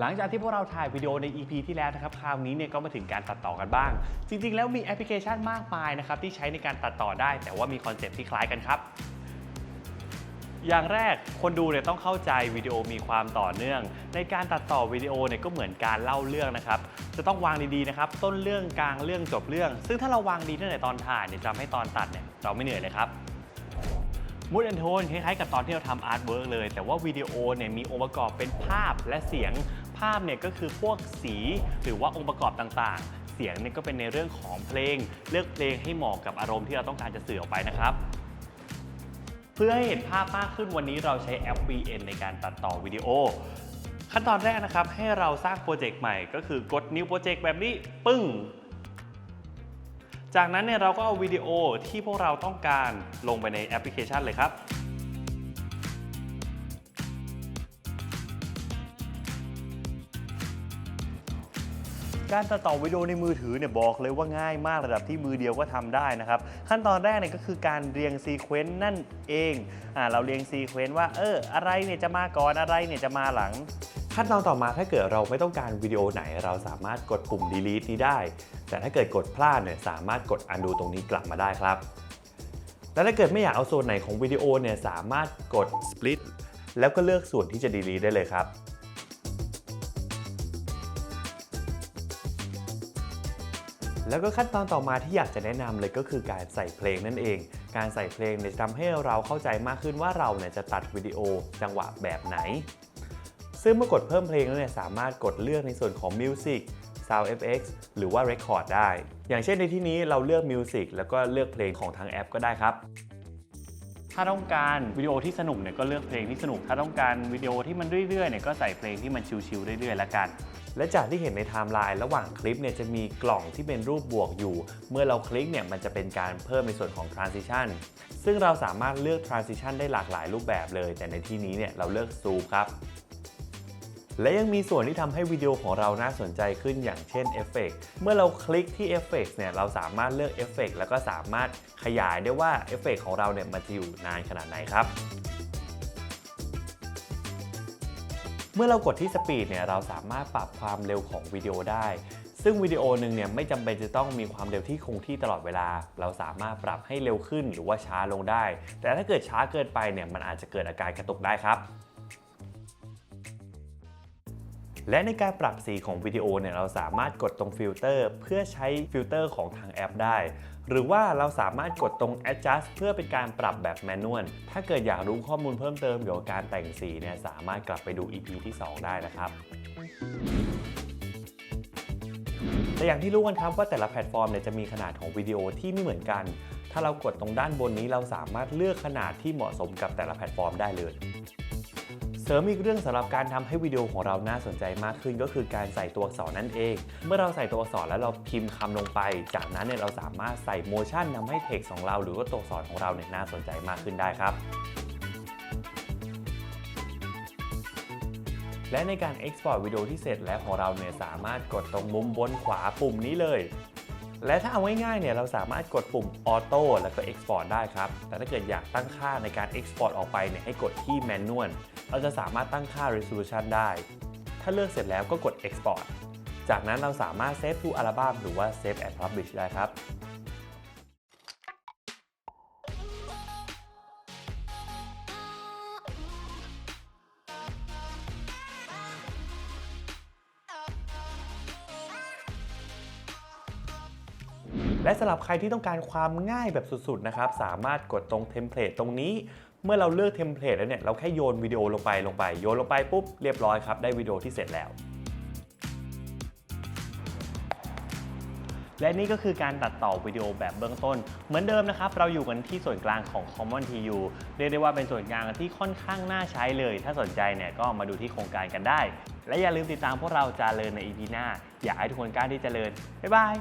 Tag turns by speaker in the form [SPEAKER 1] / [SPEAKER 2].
[SPEAKER 1] หลังจากที่พวกเราถ่ายวิดีโอใน EP ที่แล้วนะครับ คราวนี้เนี่ยก็มาถึงการตัดต่อกันบ้าง จริง ๆ แล้วมีแอปพลิเคชันมากมายนะครับที่ใช้ในการตัดต่อได้ แต่ว่ามีคอนเซ็ปต์ที่คล้ายกันครับ อย่างแรกคนดูเนี่ยต้องเข้าใจวิดีโอมีความต่อเนื่อง ในการตัดต่อวิดีโอเนี่ยก็เหมือนการเล่าเรื่องนะครับ จะต้องวางดีๆนะครับ ต้นเรื่องกลางเรื่องจบเรื่อง ซึ่งถ้าเราวางดีตั้งแต่ตอนถ่ายเนี่ยจะทำให้ตอนตัดเนี่ยเราไม่เหนื่อยเลยครับ มูดแอนโทนคล้ายๆกับตอนที่เราทำอาร์ตเวิร์กเลย แต่ว่าวิดีโอเนี่ยมีองค์ประกอบเป็นภาพและเสียง ภาพเนี่ยก็คือพวกสีหรือว่าองค์ประกอบต่างๆ เสียงเนี่ยก็เป็นในเรื่องของเพลง เลือกเพลงให้เหมาะกับอารมณ์ที่เราต้องการจะสื่อออกไปนะครับเพื่อให้เห็นภาพมากขึ้นวันนี้เราใช้แอป VN ในการตัดต่อวิดีโอ ขั้นตอนแรกนะครับ ให้เราสร้างโปรเจกต์ใหม่ก็คือกด New Project แบบนี้ ปึ้ง จากนั้นเนี่ยเราก็เอาวิดีโอที่พวกเราต้องการลงไปในแอปพลิเคชันเลยครับ การตัดต่อวิดีโอในมือถือเนี่ยบอกเลยว่าง่ายมากระดับที่มือเดียวก็ทำได้นะครับ ขั้นตอนแรกเนี่ยก็คือการเรียงซีเควนต์นั่นเองอ่าเราเรียงซีเควนต์ว่าเอออะไรเนี่ยจะมาก่อนอะไรเนี่ยจะมาหลังขั้นตอนต่อมาถ้าเกิดเราไม่ต้องการวิดีโอไหน เราสามารถกดปุ่ม delete นี้ได้ แต่ถ้าเกิดกดพลาดเนี่ยสามารถกด undo ตรงนี้กลับมาได้ครับ และถ้าเกิดไม่อยากเอาส่วนไหนของวิดีโอเนี่ยสามารถกด split แล้วก็เลือกส่วนที่จะ delete ได้เลยครับแล้วก็ขั้นตอนต่อมาที่อยากจะแนะนำเลยก็คือการใส่เพลงนั่นเอง การใส่เพลงเนี่ยจะทำให้เราเข้าใจมากขึ้นว่าเราเนี่ยจะตัดวิดีโอจังหวะแบบไหน ซึ่งเมื่อกดเพิ่มเพลงแล้วเนี่ยสามารถกดเลือกในส่วนของ Music Sound FX หรือว่า Record ได้ อย่างเช่นในที่นี้เราเลือก Music แล้วก็เลือกเพลงของทางแอปก็ได้ครับถ้าต้องการวิดีโอที่สนุกเนี่ยก็เลือกเพลงที่สนุก ถ้าต้องการวิดีโอที่มันเรื่อยๆเนี่ยก็ใส่เพลงที่มันชิลๆเรื่อยๆละกัน และจากที่เห็นในไทม์ไลน์ระหว่างคลิปเนี่ยจะมีกล่องที่เป็นรูปบวกอยู่ เมื่อเราคลิกเนี่ยมันจะเป็นการเพิ่มในส่วนของ transition ซึ่งเราสามารถเลือก transition ได้หลากหลายรูปแบบเลย แต่ในที่นี้เนี่ยเราเลือก zoom ครับ และยังมีส่วนที่ทำให้วิดีโอของเราน่าสนใจขึ้นอย่างเช่นเอฟเฟกเมื่อเราคลิกที่เอฟเฟกเนี่ยเราสามารถเลือกเอฟเฟกแล้วก็สามารถขยายได้ว่าเอฟเฟกของเราเนี่ยมันจะอยู่นานขนาดไหนครับเมื่อเรากดที่สปีดเนี่ยเราสามารถปรับความเร็วของวิดีโอได้ ซึ่งวิดีโอหนึ่งเนี่ยไม่จำเป็นจะต้องมีความเร็วที่คงที่ตลอดเวลา เราสามารถปรับให้เร็วขึ้นหรือว่าช้าลงได้ แต่ถ้าเกิดช้าเกินไปเนี่ยมันอาจจะเกิดอาการกระตุกได้ครับ และในการปรับสีของวิดีโอเนี่ยเราสามารถกดตรงฟิลเตอร์เพื่อใช้ฟิลเตอร์ของทางแอปได้ หรือว่าเราสามารถกดตรง adjust เพื่อเป็นการปรับแบบแมนนวลถ้าเกิดอยากรู้ข้อมูลเพิ่มเติมเกี่ยวกับการแต่งสีเนี่ยสามารถกลับไปดู EP ที่ 2 ได้นะครับแต่อย่างที่รู้กันครับว่าแต่ละแพลตฟอร์มเนี่ยจะมีขนาดของวิดีโอที่ไม่เหมือนกัน ถ้าเรากดตรงด้านบนนี้เราสามารถเลือกขนาดที่เหมาะสมกับแต่ละแพลตฟอร์มได้เลย ริมอีกเรื่องสำหรับการทำให้วิดีโอของเราน่าสนใจมากขึ้น ก็คือการใส่ตัวอักษรนั่นเอง เมื่อเราใส่ตัวอักษรแล้วเราพิมพ์คำลงไป จากนั้นเนี่ยเราสามารถใส่โมชั่นทำให้เท็กซ์ของเรา หรือว่าตัวอักษรของเราเนี่ยน่าสนใจมากขึ้นได้ครับและในการ Export วิดีโอที่เสร็จแล้วของเราเนี่ยสามารถกดตรงมุมบนขวาปุ่มนี้เลย และถ้าเอาง่ายๆเนี่ยเราสามารถกดปุ่มออโต้แล้วก็ Export ได้ครับ แต่ถ้าเกิดอยากตั้งค่าในการ Export ออกไปเนี่ยให้กดที่ Manual เราจะสามารถตั้งค่า Resolution ได้ ถ้าเลือกเสร็จแล้วก็กด Export จากนั้นเราสามารถ Save to Album หรือว่า Save and Publish ได้ครับ และสำหรับใครที่ต้องการความง่ายแบบสุดๆนะครับสามารถกดตรงเทมเพลตตรงนี้ เมื่อเราเลือกเทมเพลตแล้วเนี่ยเราแค่โยนวิดีโอลงไปลงไปโยนลงไปปุ๊บเรียบร้อยครับได้วิดีโอที่เสร็จแล้วและนี่ก็คือการตัดต่อวิดีโอแบบเบื้องต้น เหมือนเดิมนะครับ เราอยู่กันที่ส่วนกลางของ Common TU เรียกได้ว่าเป็นส่วนกลางที่ค่อนข้างน่าใช้เลย ถ้าสนใจเนี่ยก็มาดูที่โครงการกันได้ และอย่าลืมติดตามพวกเราจาเริญใน EP หน้า อยากให้ทุกคนกล้าที่เจริญ บ๊ายบาย